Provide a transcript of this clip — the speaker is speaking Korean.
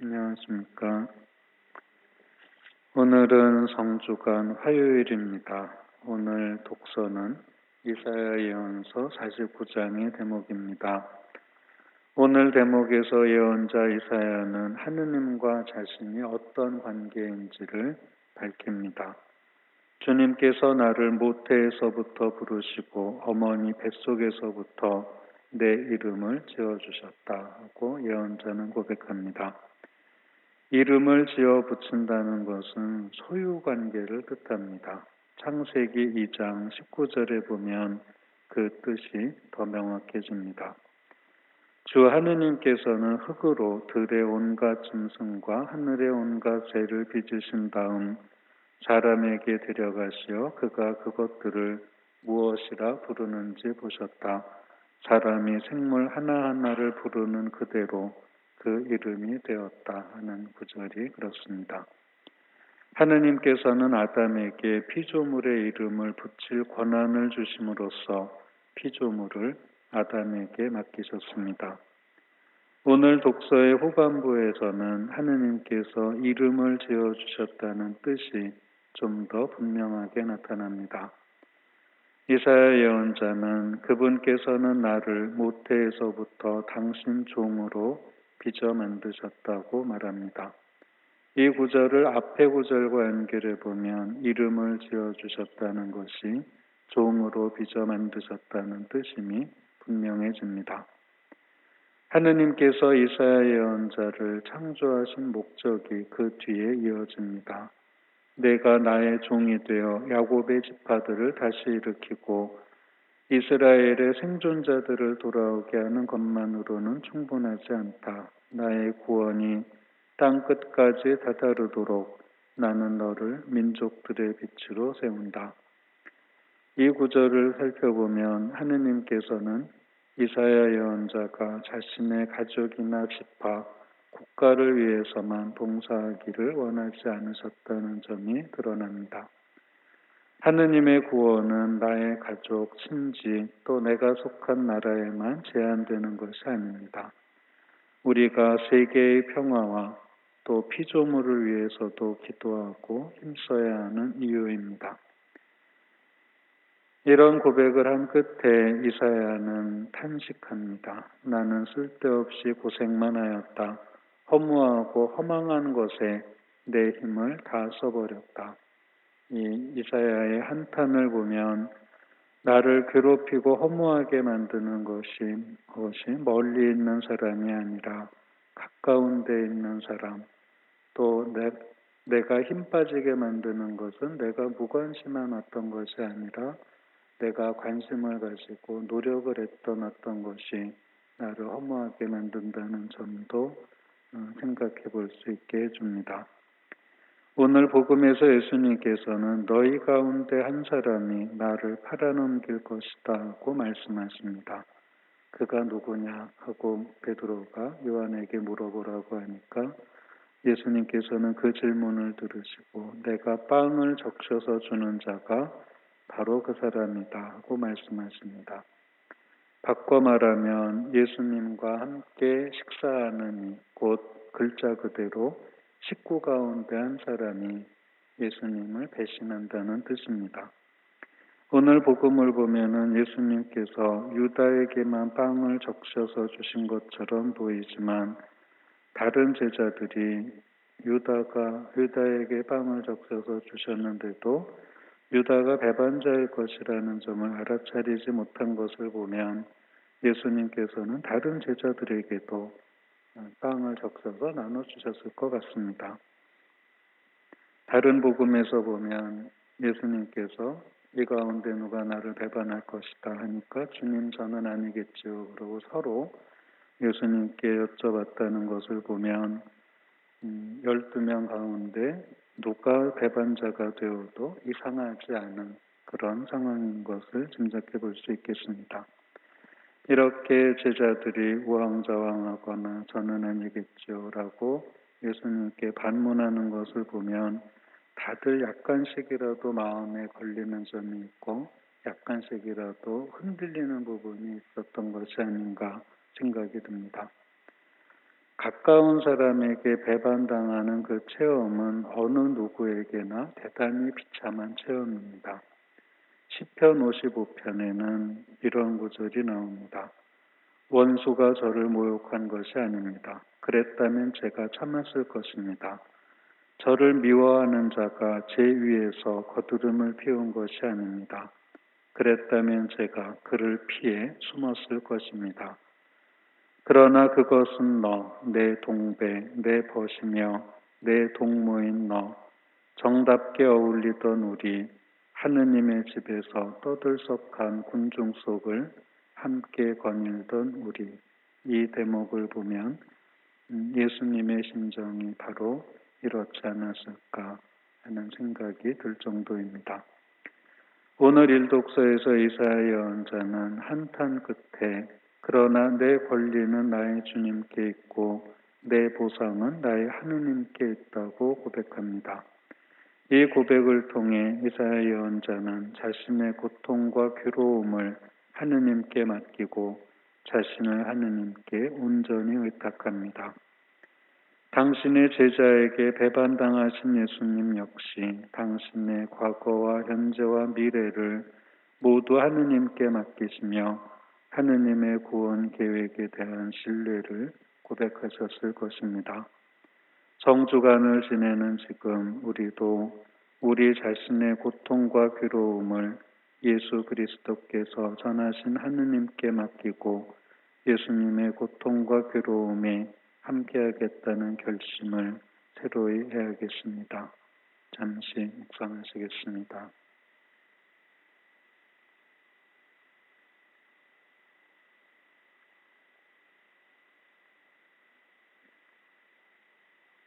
안녕하십니까. 오늘은 성주간 화요일입니다. 오늘 독서는 이사야 예언서 49장의 대목입니다. 오늘 대목에서 예언자 이사야는 하느님과 자신이 어떤 관계인지를 밝힙니다. 주님께서 나를 모태에서부터 부르시고 어머니 뱃속에서부터 내 이름을 지어주셨다 하고 예언자는 고백합니다. 이름을 지어 붙인다는 것은 소유 관계를 뜻합니다. 창세기 2장 19절에 보면 그 뜻이 더 명확해집니다. 주 하느님께서는 흙으로 들의 온갖 짐승과 하늘의 온갖 새를 빚으신 다음 사람에게 데려가시어 그가 그것들을 무엇이라 부르는지 보셨다. 사람이 생물 하나하나를 부르는 그대로 그 이름이 되었다 하는 구절이 그렇습니다. 하느님께서는 아담에게 피조물의 이름을 붙일 권한을 주심으로써 피조물을 아담에게 맡기셨습니다. 오늘 독서의 후반부에서는 하느님께서 이름을 지어 주셨다는 뜻이 좀 더 분명하게 나타납니다. 이사야 예언자는 그분께서는 나를 모태에서부터 당신 종으로 빚어 만드셨다고 말합니다. 이 구절을 앞의 구절과 연결해 보면 이름을 지어 주셨다는 것이 종으로 빚어 만드셨다는 뜻임이 분명해집니다. 하느님께서 이사야 예언자를 창조하신 목적이 그 뒤에 이어집니다. 내가 나의 종이 되어 야곱의 지파들을 다시 일으키고 이스라엘의 생존자들을 돌아오게 하는 것만으로는 충분하지 않다. 나의 구원이 땅 끝까지 다다르도록 나는 너를 민족들의 빛으로 세운다. 이 구절을 살펴보면 하느님께서는 이사야 예언자가 자신의 가족이나 지파, 국가를 위해서만 봉사하기를 원하지 않으셨다는 점이 드러납니다. 하느님의 구원은 나의 가족, 친지, 또 내가 속한 나라에만 제한되는 것이 아닙니다. 우리가 세계의 평화와 또 피조물을 위해서도 기도하고 힘써야 하는 이유입니다. 이런 고백을 한 끝에 이사야는 탄식합니다. 나는 쓸데없이 고생만 하였다. 허무하고 허망한 것에 내 힘을 다 써버렸다. 이 이사야의 한 탄을 보면 나를 괴롭히고 허무하게 만드는 것이 것이 멀리 있는 사람이 아니라 가까운 데 있는 사람 또 내, 내가 힘 빠지게 만드는 것은 내가 무관심한 어떤 것이 아니라 내가 관심을 가지고 노력을 했던 어떤 것이 나를 허무하게 만든다는 점도 어, 생각해 볼 수 있게 해줍니다. 오늘 복음에서 예수님께서는 너희 가운데 한 사람이 나를 팔아넘길 것이다 하고 말씀하십니다. 그가 누구냐 하고 베드로가 요한에게 물어보라고 하니까 예수님께서는 그 질문을 들으시고 내가 빵을 적셔서 주는 자가 바로 그 사람이다 하고 말씀하십니다. 바꿔 말하면 예수님과 함께 식사하는 곧 글자 그대로 식구 가운데 한 사람이 예수님을 배신한다는 뜻입니다. 오늘 복음을 보면은 예수님께서 유다에게만 빵을 적셔서 주신 것처럼 보이지만 다른 제자들이 유다가 유다에게 빵을 적셔서 주셨는데도 유다가 배반자일 것이라는 점을 알아차리지 못한 것을 보면 예수님께서는 다른 제자들에게도 빵을 적셔서 나눠 주셨을 것 같습니다. 다른 복음에서 보면 예수님께서 이 가운데 누가 나를 배반할 것이다 하니까 주님 저는 아니겠죠. 그러고 서로 예수님께 여쭤봤다는 것을 보면 음, 12명 가운데 누가 배반자가 되어도 이상하지 않은 그런 상황인 것을 짐작해 볼 수 있겠습니다. 이렇게 제자들이 우왕좌왕하거나 저는 아니겠죠라고 예수님께 반문하는 것을 보면 다들 약간씩이라도 마음에 걸리는 점이 있고 약간씩이라도 흔들리는 부분이 있었던 것이 아닌가 생각이 듭니다. 가까운 사람에게 배반당하는 그 체험은 어느 누구에게나 대단히 비참한 체험입니다. 시편 55편에는 이런 구절이 나옵니다. 원수가 저를 모욕한 것이 아닙니다. 그랬다면 제가 참았을 것입니다. 저를 미워하는 자가 제 위에서 거두름을 피운 것이 아닙니다. 그랬다면 제가 그를 피해 숨었을 것입니다. 그러나 그것은 너, 내 동배, 내 벗이며 내 동무인 너, 정답게 어울리던 우리, 하느님의 집에서 떠들썩한 군중 속을 함께 거닐던 우리, 이 대목을 보면 음, 예수님의 심정이 바로 이렇지 않았을까 하는 생각이 들 정도입니다. 오늘 일독서에서 이사야 예언자는 한탄 끝에 그러나 내 권리는 나의 주님께 있고 내 보상은 나의 하느님께 있다고 고백합니다. 이 고백을 통해 이사야 예언자는 자신의 고통과 괴로움을 하느님께 맡기고 자신을 하느님께 온전히 의탁합니다. 당신의 제자에게 배반당하신 예수님 역시 당신의 과거와 현재와 미래를 모두 하느님께 맡기시며 하느님의 구원 계획에 대한 신뢰를 고백하셨을 것입니다. 정주간을 지내는 지금 우리도 우리 자신의 고통과 괴로움을 예수 그리스도께서 전하신 하느님께 맡기고 예수님의 고통과 괴로움에 함께하겠다는 결심을 새로이 해야겠습니다. 잠시 묵상하시겠습니다.